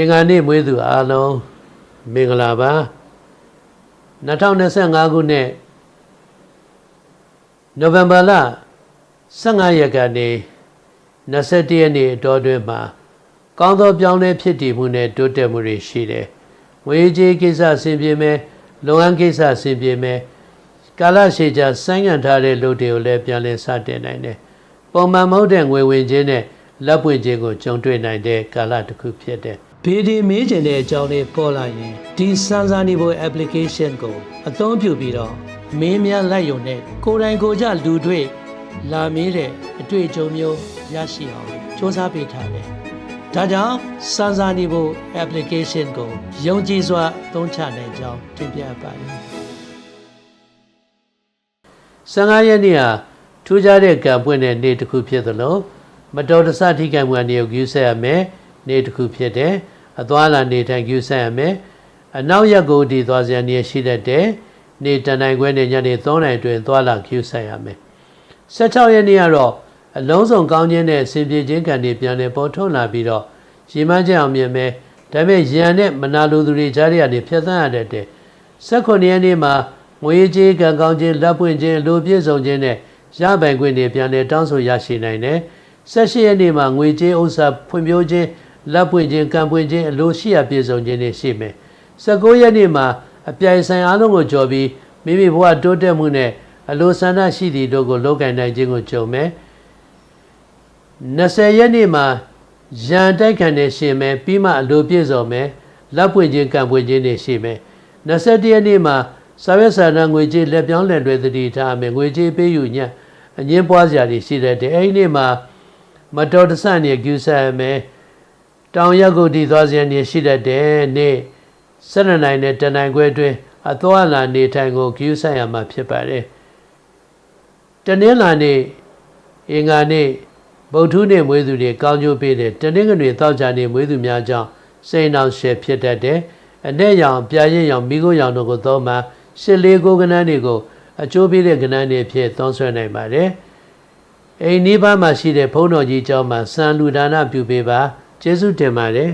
အင်္ဂါနေ့မွေးသူအားလုံးမင်္ဂလာပါ2025ခုနှစ်နိုဝင်ဘာလ15ရက်ကနေ21ရက်နေ့အတော်တွင်မှာကောင်းသောပြောင်းလဲဖြစ်တည်မှုနဲ့တိုးတက်မှုတွေရှိတယ်။ငွေကြေးကိစ္စဆင်ပြေမယ်၊လုပ်ငန်းကိစ္စဆင်ပြေမယ်၊ကာလရှည်ကြာဆိုင်းငံ့ထားတဲ့လူတွေကိုလည်းပြန်လည်စတင်နိုင်တယ်။ပုံမှန်မဟုတ်တဲ့ငွေဝင်ခြင်းနဲ့လက်ပွင့်ခြင်းကိုကြုံတွေ့နိုင်တဲ့ကာလတစ်ခုဖြစ်တယ်။ ဗီဒီမေးချင်တဲ့အကြောင်းလေးပေါ်လာရင်ဒီစမ်းစာနေဖို့ application ကိုအသုံးပြုပြီးတော့မင်းများလိုက်ရုံနဲ့ကိုယ်တိုင်ကိုယ်ကြလူတွေ့လာမေးတဲ့အတွေ့အကြုံမျိုးရရှိအောင်စ조사ပေးထားတယ်။ဒါကြောင့်စမ်းစာနေဖို့ application ကိုယုံကြည်စွာသုံးချနိုင်ကြောင်းတင်ပြပါတယ်။15ရက်နေ့ဟာထူးခြားတဲ့ကံပွင့်တဲ့နေ့တစ်ခုဖြစ်သလိုမတော်တဆထိခိုက်မှုအနေကိုယူဆရမယ်နေ့တစ်ခုဖြစ်တယ်။ အသွားလာနေထိုင်ယူဆရမယ်။အနောက်ရက်ကိုဒီသွားစရာနေရှိတတ်တယ်။နေ့တန်တိုင်းခွဲနဲ့ညနေ3နာရီတွင်သွားလာယူဆရမယ်။16ရက်နေ့ကတော့အလုံးစုံကောင်းခြင်းနဲ့အစဉ်ပြေခြင်းကံတွေပြန်လည်ပေါ်ထုတ်လာပြီးတော့ရေမှန်းချက်အောင်မြင်မယ်ဒါပေမဲ့ရန်နဲ့မနာလိုသူတွေကြားရတဲ့ဖြတ်သန်းရတဲ့တဲ့18ရက်နေ့မှာငွေကြေးကံကောင်းခြင်းလက်ပွင့်ခြင်းလူပြည့်စုံခြင်းနဲ့ရပိုင်ခွင့်တွေပြန်လည်တောင်းဆိုရရှိနိုင်တယ်18ရက်နေ့မှာငွေကြေးဥစ္စာဖွံ့ဖြိုးခြင်း လက်ပွင့်ခြင်းကံပွင့်ခြင်းအလိုရှိရပြည့်စုံခြင်းတွေရှိမယ်19ရက်နေ့မှာအပြိုင်ဆိုင်အားလုံးကိုကြော်ပြီးမိမိဘဝတိုးတက်မှုနဲ့အလိုဆန္ဒရှိသည့်တို့ကိုလောက်ကန်နိုင်ခြင်းကိုကြုံမယ်20ရက်နေ့မှာရန်တိုက်ခံနေရှင်မယ်ပြီးမှအလိုပြည့်စုံမယ်လက်ပွင့်ခြင်းကံပွင့်ခြင်းတွေရှိမယ်21ရက်နေ့မှာစာရွက်စာတမ်းငွေကြေးလက်ပြောင်းလက်လွယ်သတိထားမယ်ငွေကြေးပေးယူညအငင်းပွားစရာတွေရှိတဲ့တဲ့အဲ့ဒီနေ့မှာမတော်တဆနေကျူဆာမယ် တောင်ရက်ကိုတည်သွားစရာနေရှိတတ်တဲ့နေ့၁၂နိုင်နဲ့တနိုင်ခွဲအတွင်းအသွားလာနေထိုင်ကိုကျူဆာရမှာဖြစ်ပါတယ်တနင်္လာနေ့အင်္ဂါနေ့ဗုဒ္ဓနေ့မွေးသူတွေကောင်းကျိုးပေးတယ်တနင်္ဂနွေတောက်ကြနေ့မွေးသူများကြောင့်စိတ်နှောင့်ရှက်ဖြစ်တတ်တယ်အ내ရောင်ပြာရင်ရောင်မိခိုးရောင်တို့ကိုသောမှာရှစ်လေးကိုကဏ္ဍတွေကိုအကျိုးပေးတဲ့ကဏ္ဍတွေဖြစ်သုံးဆွဲနိုင်ပါတယ်အိမ်နီးပါးမှာရှိတဲ့ဘုန်းတော်ကြီးကျောင်းမှာစံလူဒါနပြုပေးပါ ကျေးဇူးတင်ပါတယ်